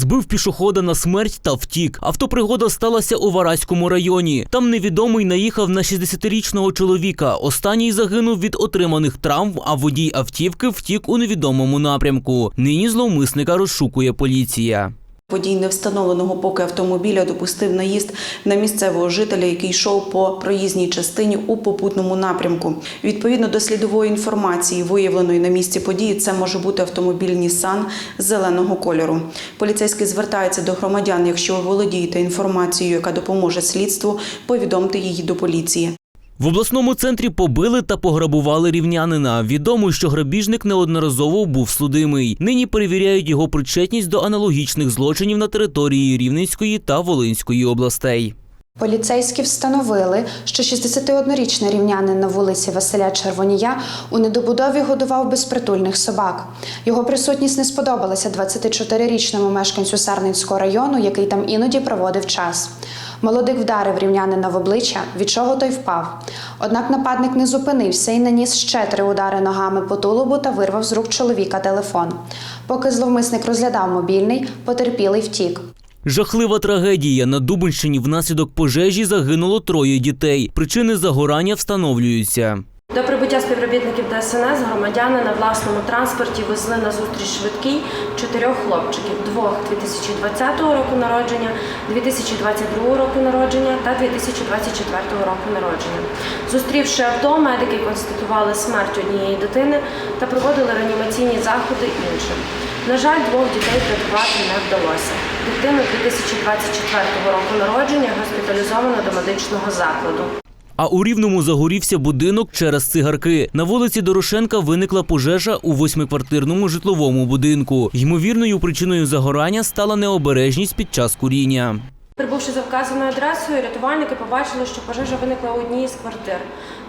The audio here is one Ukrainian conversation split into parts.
збив пішохода на смерть та втік. Автопригода сталася у Вараському районі. Там невідомий наїхав на 60-річного чоловіка. Останній загинув від отриманих травм, а водій автівки втік у невідомому напрямку. Нині зловмисника розшукує поліція. Водій невстановленого поки автомобіля допустив наїзд на місцевого жителя, який йшов по проїзній частині у попутному напрямку. Відповідно до слідової інформації, виявленої на місці події, це може бути автомобіль Нісан зеленого кольору. Поліцейські звертаються до громадян. Якщо володієте інформацією, яка допоможе слідству, повідомте її до поліції. В обласному центрі побили та пограбували рівнянина. Відомо, що грабіжник неодноразово був судимий. Нині перевіряють його причетність до аналогічних злочинів на території Рівненської та Волинської областей. Поліцейські встановили, що 61-річний рівнянин на вулиці Василя Червонія у недобудові годував безпритульних собак. Його присутність не сподобалася 24-річному мешканцю Сарненського району, який там іноді проводив час. Молодик вдарив рівнянина в обличчя, від чого той впав. Однак нападник не зупинився і наніс ще три удари ногами по тулубу та вирвав з рук чоловіка телефон. Поки зловмисник розглядав мобільний, потерпілий втік. Жахлива трагедія. На Дубинщині внаслідок пожежі загинуло троє дітей. Причини загорання встановлюються. До прибуття співробітників ДСНС громадяни на власному транспорті везли на зустріч швидкий чотирьох хлопчиків: двох 2020 року народження, 2022 року народження та 2024 року народження. Зустрівши авто, медики констатували смерть однієї дитини та проводили реанімаційні заходи іншим. На жаль, двох дітей врятувати не вдалося. Дитину 2024 року народження госпіталізована до медичного закладу. А у Рівному загорівся будинок через цигарки. На вулиці Дорошенка виникла пожежа у восьмиквартирному житловому будинку. Ймовірною причиною загорання стала необережність під час куріння. Прибувши за вказаною адресою, рятувальники побачили, що пожежа виникла у одній із квартир.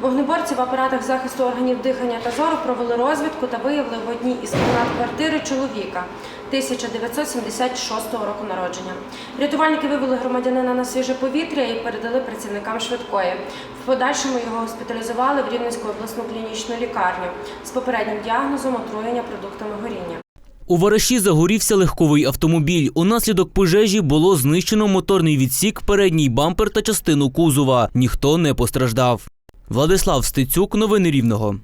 Вогнеборці в апаратах захисту органів дихання та зору провели розвідку та виявили в одній із кімнат квартири чоловіка 1976 року народження. Рятувальники вивели громадянина на свіже повітря і передали працівникам швидкої. В подальшому його госпіталізували в Рівненську обласну клінічну лікарню з попереднім діагнозом отруєння продуктами горіння. У Вараші загорівся легковий автомобіль. Унаслідок пожежі було знищено моторний відсік, передній бампер та частину кузова. Ніхто не постраждав. Владислав Стецюк, новини Рівного.